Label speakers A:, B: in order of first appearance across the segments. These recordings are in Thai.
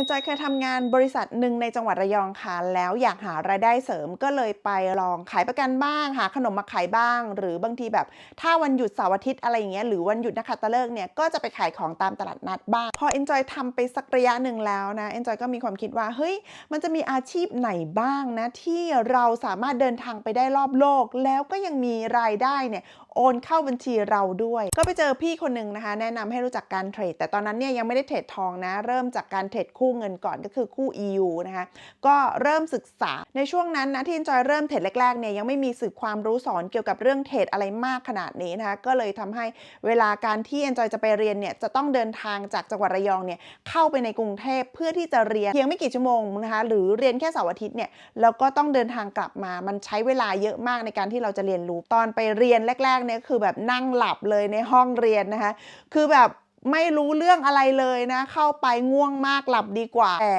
A: Enjoy เคยทำงานบริษัทหนึ่งในจังหวัดระยองค่ะ แล้วอยากหารายได้เสริมก็เลยไปลองขายประกันบ้าง หาขนมมาขายบ้าง หรือบางทีแบบ ถ้าวันหยุดเสาร์อาทิตย์อะไรอย่างเงี้ยหรือวันหยุดนักขัตฤกษ์เนี่ยก็จะไปขายของตามตลาดนัดบ้าง พอ Enjoy ทำไปสักระยะหนึ่งแล้วนะ Enjoy ก็มีความคิดว่าเฮ้ยมันจะมีอาชีพไหนบ้างนะที่เราสามารถเดินทางไปได้รอบโลก แล้วก็ยังมีรายได้เนี่ยโอนเข้าบัญชีเราด้วย ก็ไปเจอพี่คนหนึ่งนะคะ แนะนำให้รู้จักการเทรดแต่ตอนนั้นเนี่ยยังไม่ได้เทรดทองนะ เริ่มจากการเทรดคู่เงินก่อนก็คือคู่ EU นะคะก็เริ่มศึกษาในช่วงนั้นนะที่จอยเริ่มเทรดแรกๆเนี่ยยังไม่มีสื่อความรู้สอนเกี่ยวกับเรื่องเทรดอะไรมากขนาดนี้นะคะก็เลยทำให้เวลาการที่เอนจอยจะไปเรียนเนี่ยจะต้องเดินทางจากจังหวัดระยองเนี่ยเข้าไปในกรุงเทพเพื่อที่จะเรียนเพียงไม่กี่ชั่วโมงนะคะหรือเรียนแค่เสาร์อาทิตย์เนี่ยแล้วก็ต้องเดินทางกลับมามันใช้เวลาเยอะมากในการที่เราจะเรียนรู้ตอนไปเรียนแรกๆเนี่ยคือแบบนั่งหลับเลยในห้องเรียนนะคะคือแบบ ไม่รู้เรื่องอะไรเลยนะ เข้าไปง่วงมากหลับดีกว่าแต่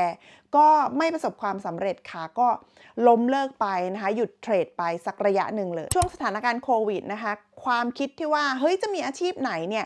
A: ก็ไม่ประสบความสำเร็จค่ะ ก็ล้มเลิกไปนะคะ หยุดเทรดไปสักระยะหนึ่งเลย ช่วงสถานการณ์โควิดนะคะ ความคิดที่ว่า เฮ้ยจะมีอาชีพไหนเนี่ย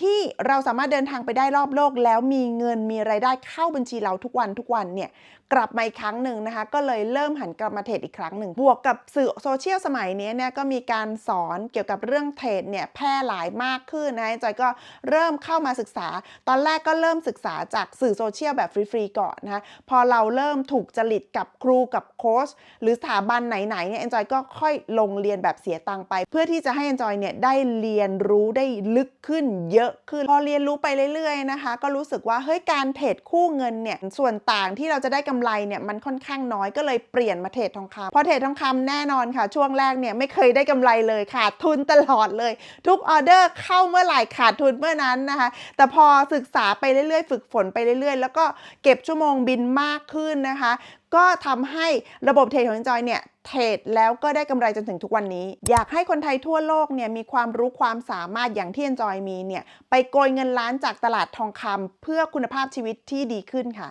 A: ที่เราสามารถเดินทางไปได้รอบโลก แล้วมีเงินมีไรายได้เข้าบัญชีเราทุกวันทุกวันเนี่ยกลับมาอีกครั้งหนึ่งนะคะ ก็เลยเริ่มหันกลับมาเทรดอีกครั้งหนึ่งบวกกับสื่อโซเชียลสมัยนี้เนี่ยก็มีการสอนเกี่ยวกับเรื่องเทรดเนี่ยแพร่หลายมากขึ้นนะจอยก็เริ่มเข้ามาศึกษา ตอนแรกก็เริ่มศึกษาจากสื่อโซเชียลแบบฟรีๆก่อนนะคะพอเราเริ่มถูกจริตกับครูกับโค้ชหรือสถาบันไหนๆเนี่ย Enjoy ก็ค่อยลงเรียนแบบเสียตังค์ไป เพื่อที่จะให้ Enjoy เนี่ยได้เรียนรู้ได้ลึกขึ้นเยอะขึ้น พอเรียนรู้ไปเรื่อยๆนะคะ ก็รู้สึกว่าเฮ้ยการเทรดคู่เงินเนี่ยส่วนต่างที่เราจะได้กำไรเนี่ยมันค่อนข้างน้อยก็เลยเปลี่ยนมาเทรดทองคำพอเทรดทองคำแน่นอนค่ะ ช่วงแรกเนี่ยไม่เคยได้กำไรเลยขาดทุนตลอดเลย ทุกออเดอร์เข้าเมื่อไหร่ขาดทุนเมื่อนั้นนะคะ แต่พอศึกษาไปเรื่อยๆ ฝึกฝนไปเรื่อยๆ แล้วก็เก็บชั่วโมงบินมากขึ้นนะคะ ก็ทำให้ระบบเทรดของจอยเนี่ยเทรดแล้วก็ได้กำไรจนถึงทุกวันนี้ อยากให้คนไทยทั่วโลกเนี่ยมีความรู้ความสามารถอย่างที่ Enjoy มีเนี่ยไปโกยเงินล้านจากตลาดทองคำเพื่อคุณภาพชีวิตที่ดีขึ้นค่ะ